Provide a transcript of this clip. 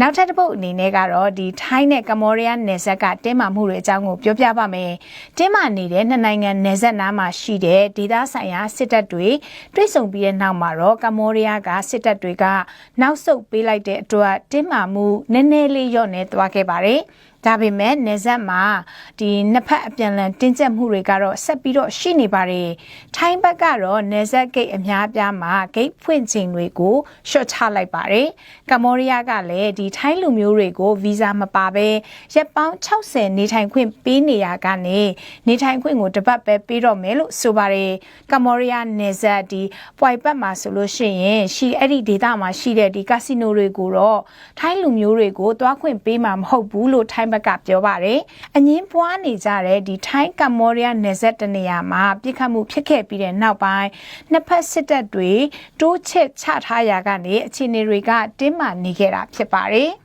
နောက်ထပ်တစ်ပုတ်အနေနဲ့ကတော့ဒီထိုင်းနဲ့ကမ္ဘောဒီးယားနယ်စပ်ကတင်းမာမှုတွေအကြောင်းကိုပြောပြပါမယ်။တင်းမာနေတဲ့နှစ်နိုင်ငံနယ်စပ်နားမှာရှိတဲ့ဒေသဆိုင်ရာစစ်တပ်တွေတွေ့ဆုံပြီးတဲ့နောက်မှာတော့ကမ္ဘောဒီးယားကစစ်တပ်တွေကနောက်ဆုတ်ပေးလိုက်တဲ့အတွက်တင်းမာမှုနည်းနည်းလေးလျော့နေသွားခဲ့ပါတယ်။ ဒါပေမဲ့နေဆက်မှာဒီနှစ်ဖက်အပြန်လန်တင်းကျပ်မှုတွေကတော့ဆက်ပြီးတော့ရှိနေပါတယ်။ထိုင်းဘက်ကတော့နေဆက်ဂိတ်အများပြားမှာဂိတ်ဖွင့်ချိန်တွေကိုရှော့ချလိုက်ပါတယ်။ကမ္ဘောဒီးယားကလည်းဒီထိုင်းလူမျိုးတွေကိုဗီဇာမပါဘဲရက်ပေါင်း60နေထိုင်ခွင့်ပေးနေရကနေနေထိုင်ခွင့်ကိုတစ်ပတ်ပဲပေးတော့မယ်လို့ဆိုပါတယ်။ကမ္ဘောဒီးယားနေဆက်ဒီပွိုင်ပတ်မှာဆိုလို့ရှိရင်ရှိအဲ့ဒီဒေသမှာရှိတဲ့ဒီကာစီနိုတွေကိုတော့ထိုင်းလူမျိုးတွေကိုတွားခွင့်ပေးမှာမဟုတ်ဘူးလို့ထိုင်းဘက်ကပြောပါတယ်။အငင်းပွားနေကြတဲ့ဒီထိုင်းကမ္ဘောဒီးယားနယ်စပ်တနေရာမှာပြစ်ခတ်မှုဖြစ်ခဲ့ပြီးတဲ့နောက်ပိုင်းနှစ်ဖက်စစ်တပ်တွေတိုးချစ်ချထားရာကနေအခြေအနေတွေကတင်းမာနေခဲ့တာဖြစ်ပါတယ်။